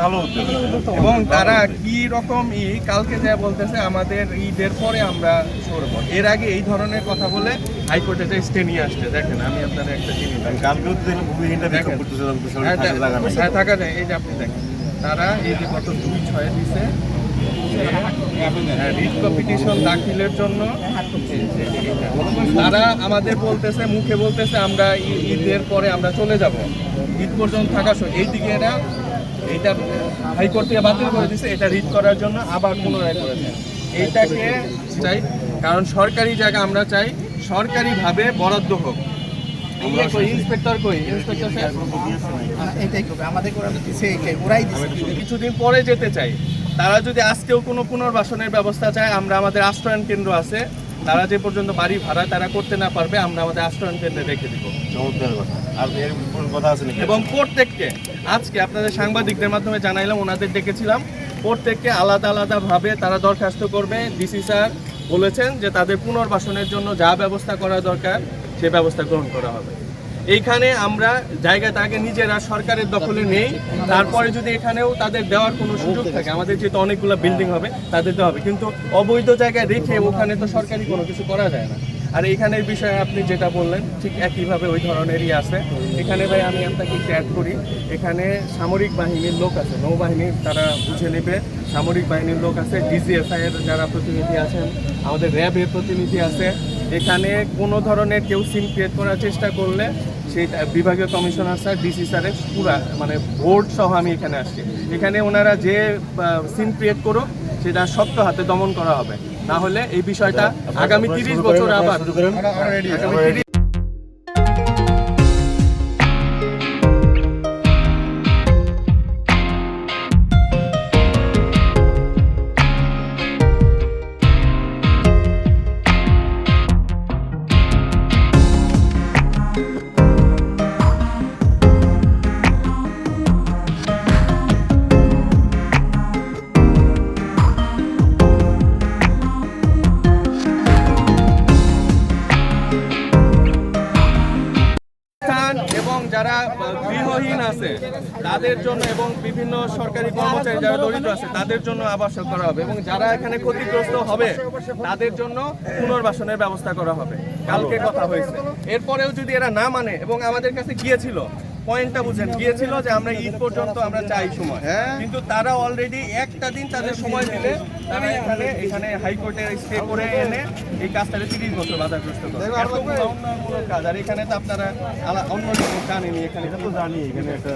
ভালো উদ্যোগ এবং তারা কি রকম ই কালকে যা বলতেছে আমাদের ঈদের পরে আমরা সরব। এর আগে এই ধরনের কথা বলে হাইকোর্টে যে স্টে নিয়ে আসছে। দেখেন আমি আপনাদের একটা জিনিস। কালকেও তো ভূমিহীনটা দেখেন। হ্যাঁ, হ্যাঁ, থাকা যায়। এই যে আপনি দেখেন তারা এই যে গত দুই ছয় দিছে রিট কম্পিটিশন দাখিলের জন্য তারা আমাদের বলতেছে মুখে বলতেছে আমরা ঈদের পরে আমরা চলে যাব। ঈদ পর্যন্ত থাকা এই দিকে এরা এইটা হাইকোর্ট থেকে বাতিল করে দিছে এটা রিট করার জন্য আবার পুনরায় করেছে। এইটাকে চাই কারণ সরকারি জায়গা আমরা চাই সরকারিভাবে বরাদ্দ হোক। ইন্সপেক্টর কই? ইন্সপেক্টর এটাই আমাদের ওরাই কিছুদিন পরে যেতে চাই। তারা যদি আজকেও কোনো পুনর্বাসনের ব্যবস্থা চায় আমরা আমাদের আশ্রয়ণ কেন্দ্র আছে তারা যে পর্যন্ত বাড়ি ভাড়া তারা করতে না পারবে আমরা আমাদের আশ্রয়ণ কেন্দ্রে রেখে দিব। এবং প্রত্যেককে আজকে আপনাদের সাংবাদিকদের মাধ্যমে জানাইলাম ওনাদের ডেকেছিলাম প্রত্যেককে আলাদা আলাদাভাবে তারা দরখাস্ত করবে। ডিসি স্যার বলেছেন যে তাদের পুনর্বাসনের জন্য যা ব্যবস্থা করা দরকার সে ব্যবস্থা গ্রহণ করা হবে। এইখানে আমরা জায়গাটা তাকে নিজেরা সরকারের দখলে নেই। তারপরে যদি এখানেও তাদের দেওয়ার কোনো সুযোগ থাকে, আমাদের যেহেতু অনেকগুলো বিল্ডিং হবে, তাদের দেওয়া হবে। কিন্তু অবৈধ জায়গায় রেখে ওখানে তো সরকারি কোনো কিছু করা যায় না। আর এখানের বিষয়ে আপনি যেটা বললেন, ঠিক একইভাবে ওই ধরনেরই আছে। এখানে ভাই আমি আপনাকে একটু অ্যাড করি। এখানে সামরিক বাহিনীর লোক আছে নৌবাহিনীর তারা বুঝে নেবে। সামরিক বাহিনীর লোক আছে ডিজিএফআই এর যারা প্রতিনিধি আছেন, আমাদের র্যাবের প্রতিনিধি আছে। এখানে কোনো ধরনের কেউ সিম ক্রিয়েট করার চেষ্টা করলে সেই বিভাগীয় কমিশনার স্যার ডিসি স্যারের পুরা মানে বোর্ড সহ আমি এখানে আসছি। এখানে ওনারা যে সিন ক্রিয়েট করুক সেটা শক্ত হাতে দমন করা হবে। না হলে এই বিষয়টা আগামী তিরিশ বছর আবার যারা গৃহহীন আছে, তাদের জন্য এবং বিভিন্ন সরকারি কর্মচারী যারা দরিদ্র আছে, তাদের জন্য আবাসন করা হবে এবং যারা এখানে ক্ষতিগ্রস্ত হবে, তাদের জন্য পুনর্বাসনের ব্যবস্থা করা হবে। কালকে কথা হয়েছে। এরপরেও যদি এরা না মানে এবং আমাদের কাছে গিয়েছিল পয়েন্টটা বুঝেন গিয়েছিল যে আমরা ঈদ পর্যন্ত আমরা চাই সময়। কিন্তু তারা অলরেডি একটা দিন তাদের সময় দিলে তারা এখানে এখানে হাইকোর্টে স্টে করে এনে এই কাজটাকে তিরিশ বছর বাধাগ্রস্ত করে। উন্নয়নমূলক কাজ। আর এখানে তো আপনারা অন্য রকম জানেনি এখানে তো জানি এখানে একটা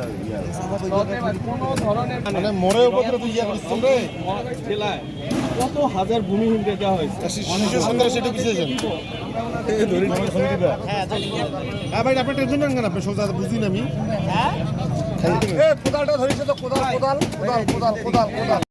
কোনো ধরনের মানে মোড়ের উপরে তুই? জেলায়। কত হাজার ভূমিহীনকে দেওয়া হয়েছে? সেটা পিছিয়েছেন হ্যাঁ ভাই আপনি টেনশন নেন কেন আপনি সোজা বুঝি না আমি। কোদালটা ধরিস তো কোদাল কোদাল কোদাল কোদাল কোদাল কোদাল।